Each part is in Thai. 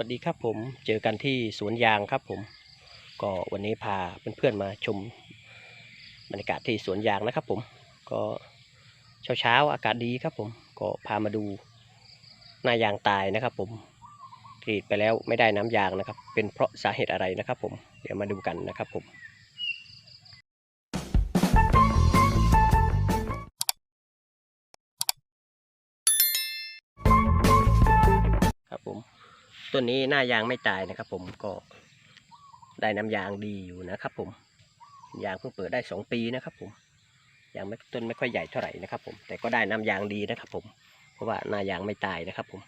วัสดีครับผมเจอกันที่สวนยางครับผม ก็วันนี้พาเพื่อนๆมาชมบรรยากาศที่สวนยางนะครับ ผม ก็เช้าๆอากาศดีครับผม ก็พามาดูหน้ายางตายนะครับ ผมกรีดไปแล้วไม่ได้น้ำยางนะครับ เป็นเพราะสาเหตุอะไรนะครับ ผมเดี๋ยวมาดูกันนะครับผมครับผม ต้นนี้หน้ายางไม่ตายนะครับผมก็ได้น้ำยางดีอยู่นะครับผมยางเพิ่งเปิดได้สองปีนะครับผมยางไม่ต้นไม่ค่อยใหญ่เท่าไหร่นะครับผมแต่ก็ได้น้ำยางดีนะครับผมเพราะว่าหน้ายางไม่ตายนะครับผม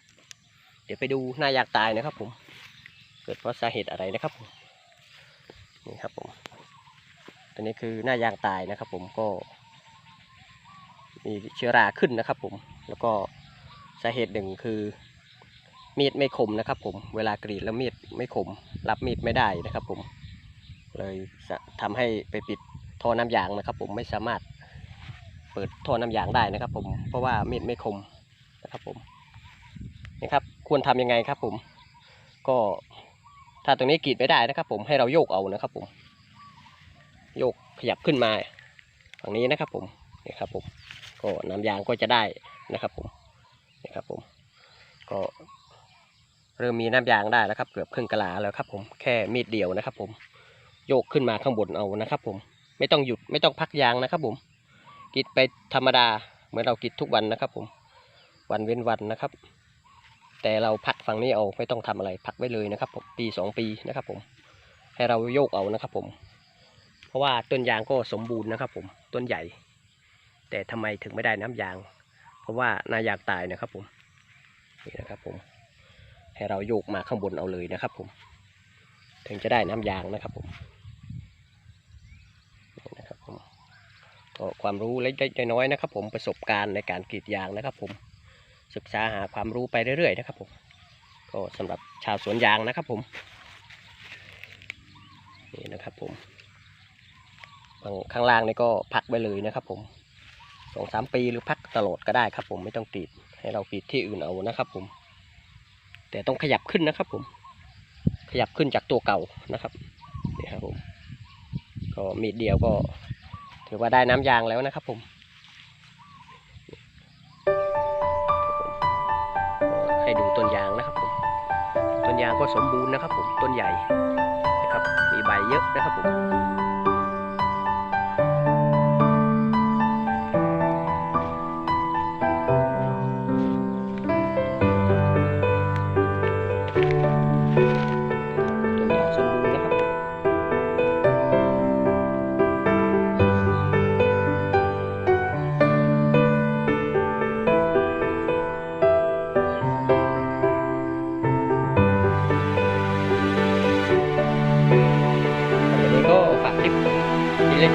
เดี๋ยวไปดูหน้ายางตายนะครับผม เกิดเพราะสาเหตุอะไรนะครับผมนี่ครับผมตัวนี้คือหน้ายางตายนะครับผมก็ มีเชื้อราขึ้นนะครับผมแล้วก็สาเหตุหนึ่งคือ มีดไม่คมนะครับ ผมเวลากรีดแล้วมีดไม่คม รับมีดไม่ได้นะครับ ผม เลยจะทำให้ไปปิดท่อน้ำยางนะครับ ผมไม่สามารถเปิดท่อน้ำยางได้นะครับ ผมเพราะว่ามีดไม่คมนะครับ ผมนี่ครับ ควรทำยังไงครับ ผม ก็ถ้าตรงนี้กรีดไม่ได้นะครับ ผมให้เราโยกเอานะครับ ผม โยกขยับขึ้นมาฝั่งนี้นะครับ ผมนี่ครับ ผม ก็น้ำยางก็จะได้นะครับ ผมนี่ครับ ผม ก็ เริ่มมีน้ำยางได้แล้วครับเกือบครึ่งกะลาแล้วครับผมแค่มีดเดียวนะครับ ผมโยกขึ้นมาข้างบนเอานะครับ ผมไม่ต้องหยุดไม่ต้องพักยางนะครับ ผมกรีดไปธรรมดาเหมือนเรากรีดทุกวันนะครับ ผมวันเว้นวันนะครับ แต่เราพักฝั่งนี้เอาไม่ต้องทำอะไรพักไว้เลยนะครับ ผมปีสองปีนะครับ ผมให้เราโยกเอานะครับ ผม เพราะว่าต้นยางก็สมบูรณ์นะครับ ผมต้นใหญ่ แต่ทำไมถึงไม่ได้น้ำยาง เพราะว่านายางตายนะครับ ผมนี่นะครับ ผม ให้เราโยกมาข้างบนเอาเลยนะครับ ผม ถึงจะได้น้ำยางนะครับผมนะครับผมก็ความรู้เล็กๆน้อยๆนะครับ ผมประสบการณ์ในการกรีดยางนะครับ ผมศึกษาหาความรู้ไปเรื่อยๆนะครับ ผมก็สำหรับชาวสวนยางนะครับ ผมนี่นะครับ ผมข้างข้างล่างนี่ก็พักไว้เลยนะครับ ผมสองสามปีหรือพักตลอดก็ได้ครับ ผมไม่ต้องกรีดให้เรากรีดที่อื่นเอานะครับ ผม แต่ต้องขยับขึ้นนะครับผม ขยับขึ้นจากตัวเก่านะครับนี่ครับผมก็มีดเดียวก็ถือว่าได้น้ำยางแล้วนะครับผมให้ดูต้นยางนะครับผมต้นยางก็สมบูรณ์นะครับผมต้นใหญ่นะครับมีใบเยอะนะครับผม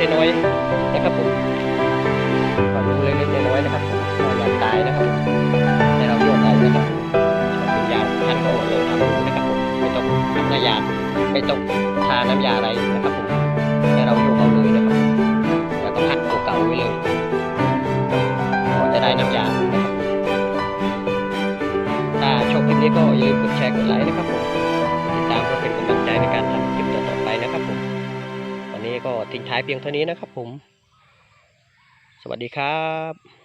ล็กๆน้อยๆนะครับผมความรู้เล็กๆน้อยๆนะครับผมว่าอยาตายนะครับผมให้เราโยกเอานะครับป็นยาท่านก็ลองทำดูนะครับผมไม่ต้องทำน้ายาไม่ต้องทาน้ำยาอะไรนะครับผมให้เราโยกเอาเลยนะครับแล้วก็พักตัวเก่าไว้เลยก็จะได้น้ำยาถ้าชอบคลิปนี้ก็อย่าลืมกดแชร์กดไลค์นะครับผมติดตามเพื่อเป็นกำลังใจในการทำคลิปต่อๆไปนะครับผม นี้ก็ทิ้งท้ายเพียงเท่านี้นะครับผม สวัสดีครับ